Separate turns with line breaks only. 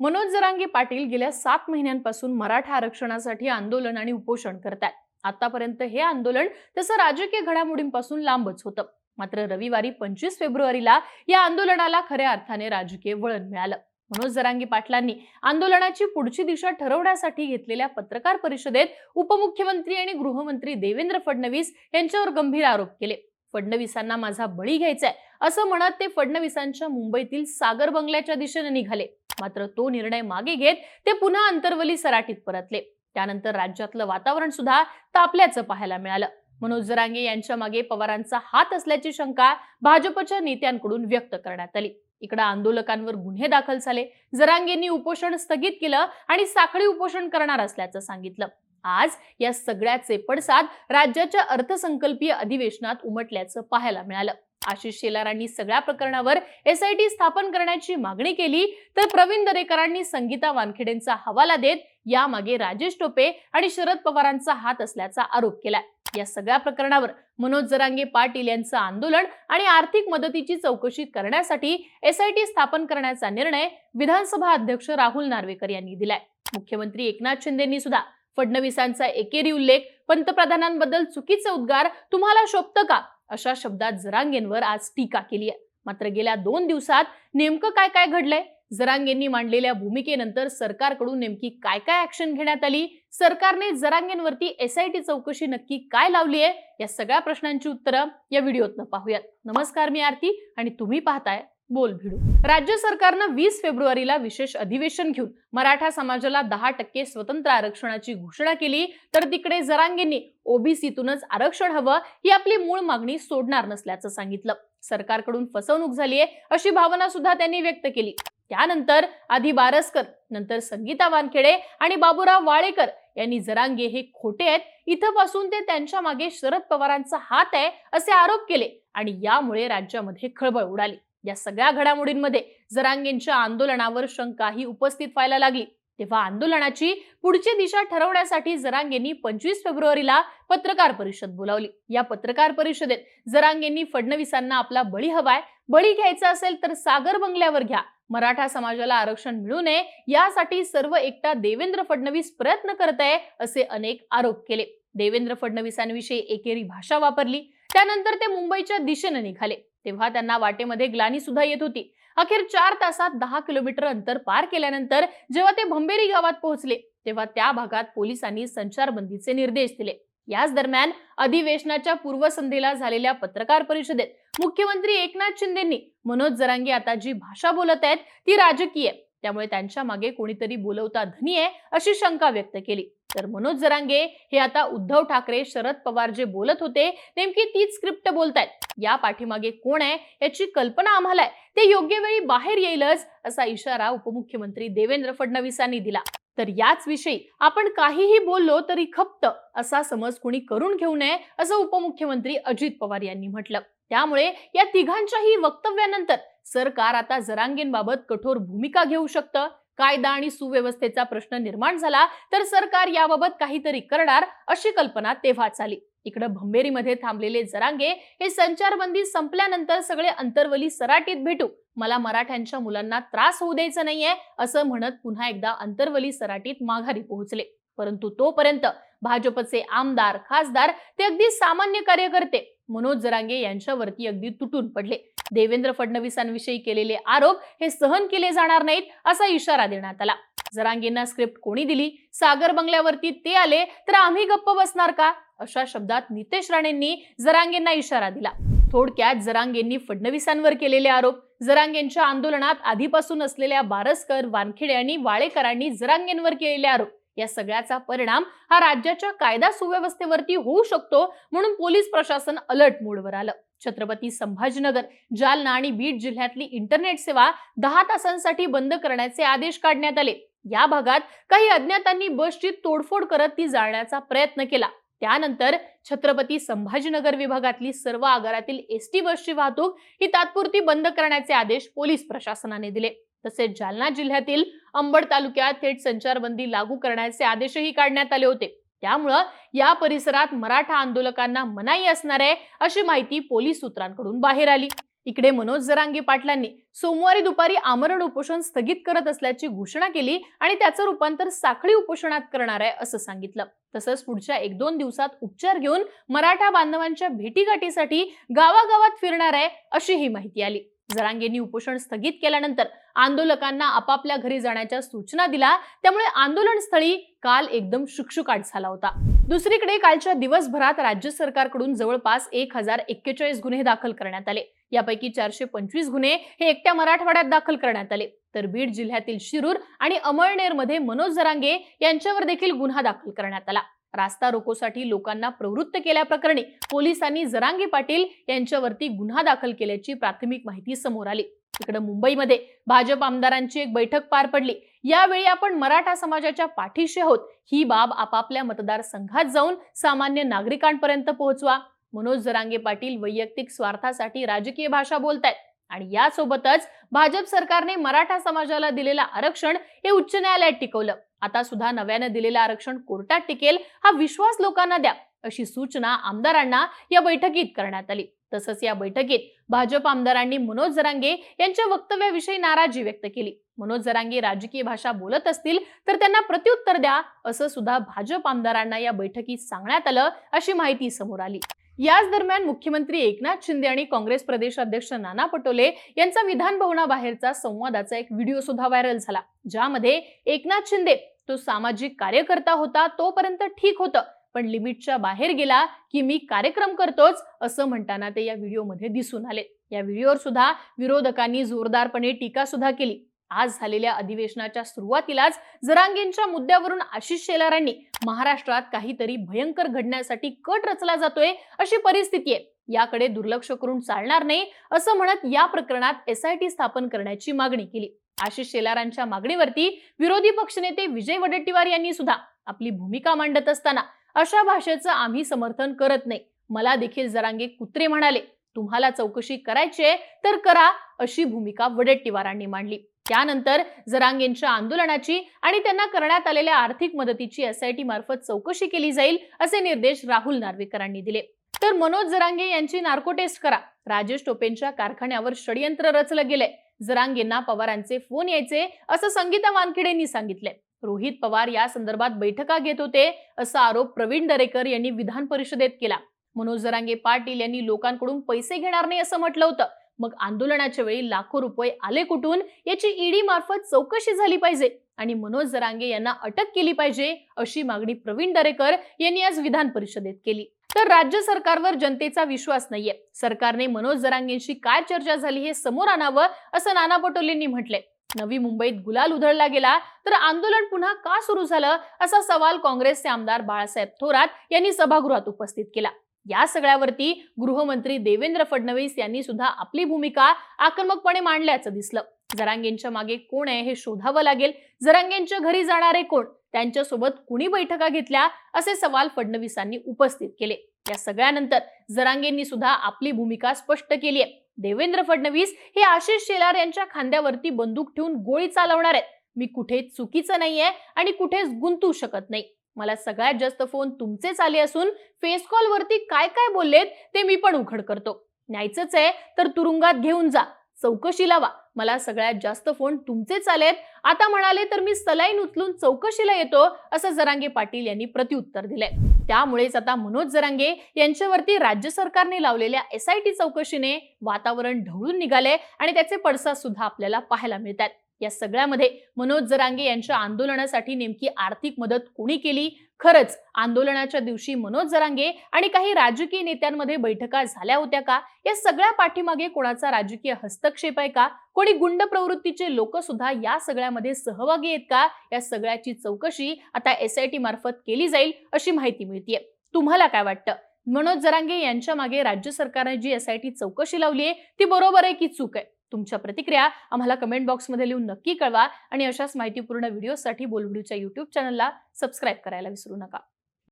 मनोज जरांगी पाटील गेल्या सात महिन्यांपासून मराठा आरक्षणासाठी आंदोलन आणि उपोषण करतात आतापर्यंत हे आंदोलन तसं राजकीय घडामोडींपासून लांबच होतं. मात्र रविवारी पंचवीस फेब्रुवारीला या आंदोलनाला खऱ्या अर्थाने राजकीय वळण मिळालं. मनोज जरांगी पाटलांनी आंदोलनाची पुढची दिशा ठरवण्यासाठी घेतलेल्या पत्रकार परिषदेत उपमुख्यमंत्री आणि गृहमंत्री देवेंद्र फडणवीस यांच्यावर गंभीर आरोप केले. फडणवीसांना माझा बळी घ्यायचाय. असं म्हणत ते फडणवीसांच्या मुंबईतील सागर बंगल्याच्या दिशेने निघाले. मात्र तो निर्णय मागे घेत ते पुन्हा अंतर्वली सराटीत परतले. त्यानंतर राज्यातलं वातावरण सुद्धा तापल्याचं पाहायला मिळालं. मनोज जरांगे यांच्या मागे पवारांचा हात असल्याची शंका भाजपच्या नेत्यांकडून व्यक्त करण्यात आली. इकडे आंदोलकांवर गुन्हे दाखल झाले. जरांगेंनी उपोषण स्थगित केलं आणि साखळी उपोषण करणार असल्याचं सांगितलं. आज या सगळ्याचे पडसाद राज्याच्या अर्थसंकल्पीय अधिवेशनात उमटल्याचं पाहायला मिळालं. आशिष शेलारांनी सगळ्या प्रकरणावर एसआयटी स्थापन करण्याची मागणी केली तर प्रवीण दरेकरांनी संगीता वानखेडेंचा हवाला देत यामागे राजेश टोपे आणि शरद पवारांचा हात असल्याचा आरोप केलाय. या सगळ्या प्रकरणावर मनोज जरांगे पाटील यांचं आंदोलन आणि आर्थिक मदतीची चौकशी करण्यासाठी एसआयटी स्थापन करण्याचा निर्णय विधानसभा अध्यक्ष राहुल नार्वेकर यांनी दिलाय. मुख्यमंत्री एकनाथ शिंदेंनी सुद्धा फडणवीसांचा एकेरी उल्लेख पंतप्रधानांबद्दल चुकीचं उद्गार तुम्हाला शोभतं का? अशा शब्दात जरांगेंवर आज टीका केली आहे. मात्र गेल्या दोन दिवसात नेमकं काय काय घडलंय? जरांगेंनी मांडलेल्या भूमिकेनंतर सरकारकडून नेमकी काय काय ऍक्शन घेण्यात आली? सरकारने जरांगेंवरती एसआयटी चौकशी नक्की काय लावली आहे? या सगळ्या प्रश्नांची उत्तरं या व्हिडिओतनं पाहूयात. नमस्कार मी आरती आणि तुम्ही पाहताय बोल भिडू. राज्य सरकारनं वीस फेब्रुवारीला विशेष अधिवेशन घेऊन मराठा समाजाला दहा टक्के स्वतंत्र आरक्षणाची घोषणा केली तर तिकडे जरांगेंनी ओबीसीतूनच आरक्षण हवं ही आपली मूळ मागणी सोडणार नसल्याचं सांगितलं. सरकारकडून फसवणूक झालीये अशी भावना सुद्धा त्यांनी व्यक्त केली. त्यानंतर आधी बारसकर नंतर संगीता वानखेडे आणि बाबूराव वाळेकर यांनी जरांगे हे खोटे आहेत. इथंपासून ते त्यांच्या मागे शरद पवारांचा हात आहे असे आरोप केले आणि यामुळे राज्यामध्ये खळबळ उडाली. या सगळ्या घडामोडींमध्ये जरांगेंच्या आंदोलनावर शंकाही उपस्थित व्हायला लागली. तेव्हा आंदोलनाची पुढची दिशा ठरवण्यासाठी जरांगेंनी पंचवीस फेब्रुवारीला पत्रकार परिषद बोलावली. या पत्रकार परिषदेत जरांगेंनी फडणवीसांना आपला बळी हवाय बळी घ्यायचा असेल तर सागर बंगल्यावर घ्या. मराठा समाजाला आरक्षण मिळू नये यासाठी सर्व एकटा देवेंद्र फडणवीस प्रयत्न करत आहे असे अनेक आरोप केले. देवेंद्र फडणवीसांविषयी एकेरी भाषा वापरली. त्यानंतर ते मुंबईच्या दिशेने निघाले. तेव्हा त्यांना वाटेमध्ये ग्लानी सुद्धा येत होती. अखेर चार तासात दहा किलोमीटर अंतर पार केल्यानंतर जेव्हा ते भंबेरी गावात पोहोचले तेव्हा त्या भागात पोलिसांनी संचारबंदीचे निर्देश दिले. याच दरम्यान अधिवेशनाच्या पूर्वसंध्येला झालेल्या पत्रकार परिषदेत मुख्यमंत्री एकनाथ शिंदेंनी मनोज जरांगे आता जी भाषा बोलत आहेत ती राजकीय त्यामुळे त्यांच्या मागे कोणीतरी बोलवता धनी आहे अशी शंका व्यक्त केली. तर मनोज जरांगे हे आता उद्धव ठाकरे शरद पवार जे बोलत होते नेमकी तीच स्क्रिप्ट बोलतायत. या पाठीमागे कोण आहे याची कल्पना आम्हाला आहे. ते योग्य वेळी बाहेर येईलच असा इशारा उपमुख्यमंत्री देवेंद्र फडणवीसांनी दिला. तर याच विषयी आपण काहीही बोललो तरी खप्त असा समज कुणी करून घेऊ नये असं उपमुख्यमंत्री अजित पवार यांनी म्हटलं. त्यामुळे या तिघांच्याही वक्तव्यानंतर सरकार आता जरांगेंबाबत कठोर भूमिका घेऊ शकतं? कायदा आणि सुव्यवस्थेचा प्रश्न निर्माण झाला तर सरकार याबाबत काहीतरी करणार अशी कल्पना तेव्हाच आली. इकडं भंबेरीमध्ये थांबलेले जरांगे हे संचारबंदी संपल्यानंतर सगळे अंतर्वली सराटीत भेटू. मला मराठ्यांच्या मुलांना त्रास होऊ द्यायचा नाहीये असं म्हणत पुन्हा एकदा अंतर्वली सराटीत माघारी पोहोचले. परंतु तोपर्यंत भाजपचे आमदार खासदार ते अगदी सामान्य कार्यकर्ते मनोज जरांगे यांच्यावरती अगदी तुटून पडले. देवेंद्र फडणवीसांविषयी केलेले आरोप हे सहन केले जाणार नाहीत असा इशारा देण्यात आला. जरांगेंना स्क्रिप्ट कोणी दिली? सागर बंगल्यावरती ते आले तर आम्ही गप्प बसणार का? अशा शब्दात नितेश राणेंनी जरांगेंना इशारा दिला. थोडक्यात जरांगेंनी फडणवीसांवर केलेले आरोप. जरांगेंच्या आंदोलनात आधीपासून असलेल्या बारसकर वानखेडे आणि वाळेकरांनी जरांगेंवर केलेले आरोप. या सगळ्याचा परिणाम हा राज्याच्या कायदा सुव्यवस्थेवरती होऊ शकतो म्हणून पोलीस प्रशासन अलर्ट मोडवर आलं. छत्रपती संभाजीनगर जालना आणि बीड जिल्ह्यातली इंटरनेट सेवा दहा तासांसाठी बंद करण्याचे आदेश काढण्यात आले. या भागात काही अज्ञातांनी बसची तोडफोड करत ती जाळण्याचा प्रयत्न केला. त्यानंतर छत्रपती संभाजीनगर विभागातली सर्व आगारातील एसटी बसची वाहतूक ही तात्पुरती बंद करण्याचे आदेश पोलीस प्रशासनाने दिले. तसेच जालना जिल्ह्यातील अंबड तालुक्यात थेट संचारबंदी लागू करण्याचे आदेशही काढण्यात आले होते. त्यामुळं या परिसरात मराठा आंदोलकांना मनाई असणार आहे अशी माहिती पोलीस सूत्रांकडून बाहेर आली. इकडे मनोज जरांगे पाटलांनी सोमवारी दुपारी आमरण उपोषण स्थगित करत असल्याची घोषणा केली आणि त्याचं रूपांतर साखळी उपोषणात करणार आहे असं सांगितलं. तसंच पुढच्या एक दोन दिवसात उपचार घेऊन मराठा बांधवांच्या भेटीगाठीसाठी गावागावात फिरणार आहे अशी ही माहिती आली. जरांगेंनी उपोषण स्थगित केल्यानंतर आंदोलकांना आपापल्या घरी जाण्याच्या सूचना दिल्या. त्यामुळे आंदोलनस्थळी काल एकदम शुकशुकाट झाला होता. दुसरीकडे कालच्या दिवसभरात राज्य सरकारकडून जवळपास एक हजार एक्केचाळीस गुन्हे दाखल करण्यात आले. यापैकी चारशे पंचवीस गुन्हे हे एकट्या मराठवाड्यात दाखल करण्यात आले. तर बीड जिल्ह्यातील शिरूर आणि अमळनेरमध्ये मनोज जरांगे यांच्यावर देखील गुन्हा दाखल करण्यात आला. रास्ता रोकोसाठी लोकांना प्रवृत्त केल्याप्रकरणी पोलिसांनी जरांगे पाटील यांच्यावरती गुन्हा दाखल केल्याची प्राथमिक माहिती समोर आली. इकडे मुंबईमध्ये भाजप आमदारांची एक बैठक पार पडली. यावेळी आपण मराठा समाजाच्या पाठीशी आहोत. ही बाब आपापल्या मतदारसंघात जाऊन सामान्य नागरिकांपर्यंत पोहोचवा. मनोज जरांगे पाटील वैयक्तिक स्वार्थासाठी राजकीय भाषा बोलतायत. आणि यासोबतच भाजप सरकारने मराठा समाजाला दिलेलं आरक्षण हे उच्च न्यायालयात टिकवलं. आता सुद्धा नव्यानं दिलेलं आरक्षण कोर्टात टिकेल हा विश्वास लोकांना द्या अशी सूचना आमदारांना या बैठकीत करण्यात आली. तसंच या बैठकीत भाजप आमदारांनी मनोज जरांगे यांच्या वक्तव्याविषयी नाराजी व्यक्त केली. मनोज जरांगे राजकीय भाषा बोलत असतील तर त्यांना प्रत्युत्तर द्या असं सुद्धा भाजप आमदारांना या बैठकीत सांगण्यात आलं अशी माहिती समोर आली. याच दरम्यान मुख्यमंत्री एकनाथ शिंदे आणि काँग्रेस प्रदेश अध्यक्ष नाना पटोले यांचा विधान भवनाबाहेरचा संवादाचा एक व्हिडिओ सुद्धा व्हायरल झाला ज्यामध्ये एकनाथ शिंदे तो सामाजिक कार्यकर्ता होता तोपर्यंत ठीक होतं पण लिमिटच्या बाहेर गेला की मी कार्यक्रम करतोच असं म्हणताना ते या व्हिडिओमध्ये दिसून आले. या व्हिडिओवर सुद्धा विरोधकांनी जोरदारपणे टीका सुद्धा केली. आज झालेल्या अधिवेशनाच्या सुरुवातीलाच जरांगेंच्या मुद्द्यावरून आशिष शेलारांनी महाराष्ट्रात काहीतरी भयंकर घडण्यासाठी कट रचला जातोय अशी परिस्थिती आहे. याकडे दुर्लक्ष करून चालणार नाही असं म्हणत या प्रकरणात एसआयटी स्थापन करण्याची मागणी केली. आशिष शेलारांच्या मागणीवरती विरोधी पक्षनेते विजय वडेट्टीवार यांनी सुद्धा आपली भूमिका मांडत असताना अशा भाषेचं आम्ही समर्थन करत नाही. मला देखील जरांगे कुत्रे म्हणाले तुम्हाला चौकशी करायची आहे तर करा अशी भूमिका वडेट्टीवारांनी मांडली. त्यानंतर जरांगेंच्या आंदोलनाची आणि त्यांना करण्यात आलेल्या आर्थिक मदतीची एसआयटी मार्फत चौकशी केली जाईल असे निर्देश राहुल नार्वेकरांनी दिले. तर मनोज जरांगे यांची नार्को टेस्ट करा. राजेश टोपेंच्या कारखान्यावर षडयंत्र रचलं गेलंय. जरांगेंना पवारांचे फोन यायचे असं संगीता वानखेडेंनी सांगितले रोहित पवार या संदर्भात बैठका घेत होते असा आरोप प्रवीण दरेकर यांनी विधान परिषदेत केला. मनोज जरांगे पाटील यांनी लोकांकडून पैसे घेणार नाही असं म्हटलं होतं. मग आंदोलनाच्या वेळी लाखो रुपये आले कुठून? याची ईडी मार्फत चौकशी झाली पाहिजे आणि मनोज जरांगे यांना अटक केली पाहिजे अशी मागणी प्रवीण दरेकर यांनी आज विधान परिषदेत केली. तर राज्य सरकारवर जनतेचा विश्वास नाहीये. सरकारने मनोज जरांगेंशी काय चर्चा झाली हे समोर आणावं असं नाना पटोलेंनी म्हटलंय. नवी मुंबईत गुलाल उधळला गेला तर आंदोलन पुन्हा का सुरू झालं असा सवाल काँग्रेसचे आमदार बाळासाहेब थोरात यांनी सभागृहात उपस्थित केला. या सगळ्यावरती गृहमंत्री देवेंद्र फडणवीस यांनी सुद्धा आपली भूमिका आक्रमकपणे मांडल्याचं दिसलं. जरांगेंच्या मागे कोण आहे हे शोधावं लागेल. जरांगेंच्या घरी जाणारे कोण? त्यांच्यासोबत कुणी बैठका घेतल्या? असे सवाल फडणवीसांनी उपस्थित केले. या सगळ्यानंतर जरांगेंनी सुद्धा आपली भूमिका स्पष्ट केली आहे देवेंद्र फडणवीस हे आशिष शेलार यांच्या खांद्यावरती बंदूक ठेवून गोळी चालवणार आहेत. मी कुठे चुकीचं नाहीये आणि कुठेच गुंतू शकत नाही. मला सगळ्यात जास्त फोन तुमचेच आले असून फेस कॉलवरती काय काय बोललेत ते मी पण उघड करतो. न्यायचंच आहे तर तुरुंगात घेऊन जा. चौकशी लावा. मला सगळ्यात जास्त फोन तुमचेच आलेत. आता म्हणाले तर मी सलाईन उचलून चौकशीला येतो असं जरांगे पाटील यांनी प्रत्युत्तर दिलंय. त्यामुळेच आता मनोज जरांगे यांच्यावरती राज्य सरकारने लावलेल्या एसआयटी चौकशीने वातावरण ढवळून निघाले आणि त्याचे पडसाद सुद्धा आपल्याला पाहायला मिळतात या सगळ्यामध्ये मनोज जरांगे यांच्या आंदोलनासाठी नेमकी आर्थिक मदत कोणी केली? खरंच आंदोलनाच्या दिवशी मनोज जरांगे आणि काही राजकीय नेत्यांमध्ये बैठका झाल्या होत्या का? या सगळ्या पाठीमागे कोणाचा राजकीय हस्तक्षेप आहे का? कोणी गुंड प्रवृत्तीचे लोक सुद्धा या सगळ्यामध्ये सहभागी आहेत का? या सगळ्याची चौकशी आता एसआयटी मार्फत केली जाईल अशी माहिती मिळतीये. तुम्हाला काय वाटतं? मनोज जरांगे यांच्या मागे राज्य सरकारने जी एस आय टी चौकशी लावली आहे ती बरोबर आहे की चूक आहे? तुमच्या प्रतिक्रिया आम्हाला कमेंट बॉक्समध्ये लिहून नक्की कळवा आणि अशाच माहितीपूर्ण व्हिडिओसाठी बोलबिडूच्या युट्यूब चॅनलला सबस्क्राईब करायला विसरू नका.